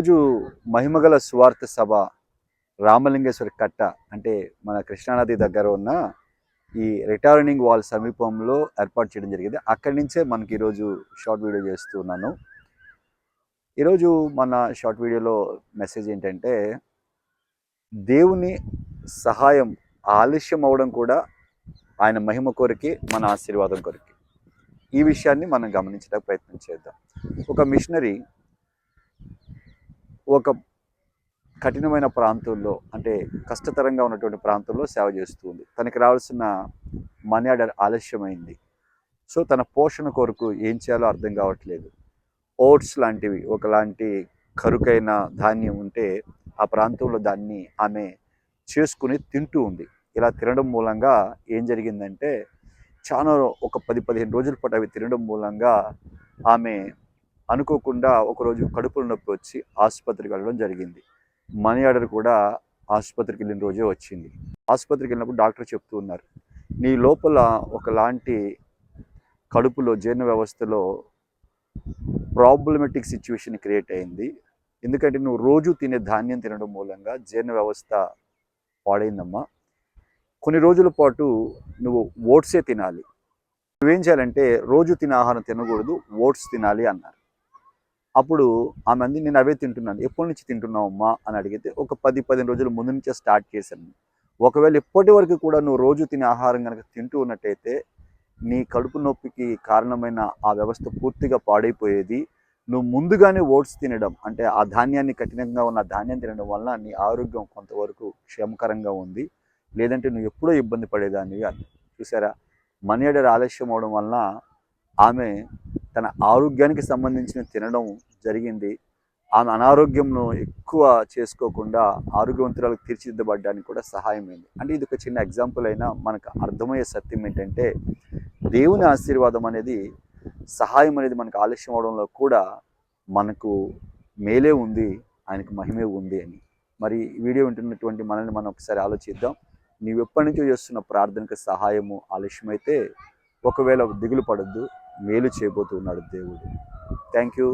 రోజు మహిమగల స్వార్థ సభ రామలింగేశ్వరి కట్ట అంటే మన కృష్ణానది దగ్గర ఉన్న ఈ రిటర్నింగ్ వాల్ సమీపంలో ఏర్పాటు చేయడం జరిగింది. అక్కడి నుంచే మనకి ఈరోజు షార్ట్ వీడియో చేస్తున్నాను ఈరోజు మన షార్ట్ వీడియోలో మెసేజ్ ఏంటంటే దేవుని సహాయం ఆలస్యం అవడం కూడా ఆయన మహిమ కొరికి మన ఆశీర్వాదం కొరికి. ఈ విషయాన్ని మనం గమనించడానికి ప్రయత్నం చేద్దాం. ఒక మిషనరీ ఒక కఠినమైన ప్రాంతంలో అంటే కష్టతరంగా ఉన్నటువంటి ప్రాంతంలో సేవ చేస్తుంది. తనకి రావాల్సిన మనీ ఆర్డర్ ఆలస్యమైంది. సో తన పోషణ కొరకు ఏం చేయాలో అర్థం కావట్లేదు. ఓట్స్ లాంటివి ఒకలాంటి కరుకైన ధాన్యం ఉంటే ఆ ప్రాంతంలో దాన్ని ఆమె చేసుకుని తింటూ ఉంది. ఇలా తినడం మూలంగా ఏం జరిగిందంటే చాలా ఒక పది పదిహేను రోజుల పాటు అవి తినడం మూలంగా ఆమె అనుకోకుండా ఒకరోజు కడుపులో నొప్పి వచ్చి ఆసుపత్రికి వెళ్ళడం జరిగింది. మనీ ఆర్డర్ కూడా ఆసుపత్రికి వెళ్ళిన రోజే వచ్చింది. ఆసుపత్రికి వెళ్ళినప్పుడు డాక్టర్ చెప్తూ ఉన్నారు నీ లోపల ఒకలాంటి కడుపులో జీర్ణ వ్యవస్థలో ప్రాబ్లమెటిక్ సిచ్యువేషన్ క్రియేట్ అయింది. ఎందుకంటే నువ్వు రోజు తినే ధాన్యం తినడం మూలంగా జీర్ణ వ్యవస్థ పాడైందమ్మా. కొన్ని రోజుల పాటు నువ్వు ఓట్సే తినాలి. నువ్వేం చేయాలంటే రోజు తినే ఆహారం తినకూడదు ఓట్స్ తినాలి అన్నారు. అప్పుడు ఆమె అంది నేను అవే తింటున్నాను. ఎప్పటి నుంచి తింటున్నావమ్మా? అని అడిగితే ఒక పది పదిహేను రోజుల ముందు నుంచే స్టార్ట్ చేశాను. ఒకవేళ ఇప్పటి వరకు కూడా నువ్వు రోజు తినే ఆహారం కనుక తింటూ ఉన్నట్టయితే నీ కడుపు నొప్పికి కారణమైన ఆ వ్యవస్థ పూర్తిగా పాడైపోయేది. నువ్వు ముందుగానే ఓట్స్ తినడం అంటే ఆ ధాన్యాన్ని కఠినంగా ఉన్న ధాన్యం తినడం వలన నీ ఆరోగ్యం కొంతవరకు క్షేమకరంగా ఉంది. లేదంటే నువ్వు ఎప్పుడో ఇబ్బంది పడేదాన్ని అని చూసారా? మనీ ఆర్డర్ ఆలస్యం అవడం వలన ఆమె తన ఆరోగ్యానికి సంబంధించిన తినడం జరిగింది. ఆమె అనారోగ్యంను ఎక్కువ చేసుకోకుండా ఆరోగ్యవంతురాలకు తీర్చిదిద్దబడడానికి కూడా సహాయమైంది. అంటే ఇది ఒక చిన్న ఎగ్జాంపుల్ అయినా మనకు అర్థమయ్యే సత్యం ఏంటంటే దేవుని ఆశీర్వాదం అనేది సహాయం అనేది మనకు ఆలస్యం అవడంలో కూడా మనకు మేలే ఉంది ఆయనకు మహిమే ఉంది అని. మరి వీడియో వింటున్నటువంటి మనల్ని మనం ఒకసారి ఆలోచిద్దాం. నీవు ఎప్పటి నుంచో చేస్తున్న ప్రార్థనకు సహాయము ఆలస్యమైతే ఒకవేళ దిగులు పడద్దు. మేలు చేయబోతున్నాడు దేవుడు. Thank you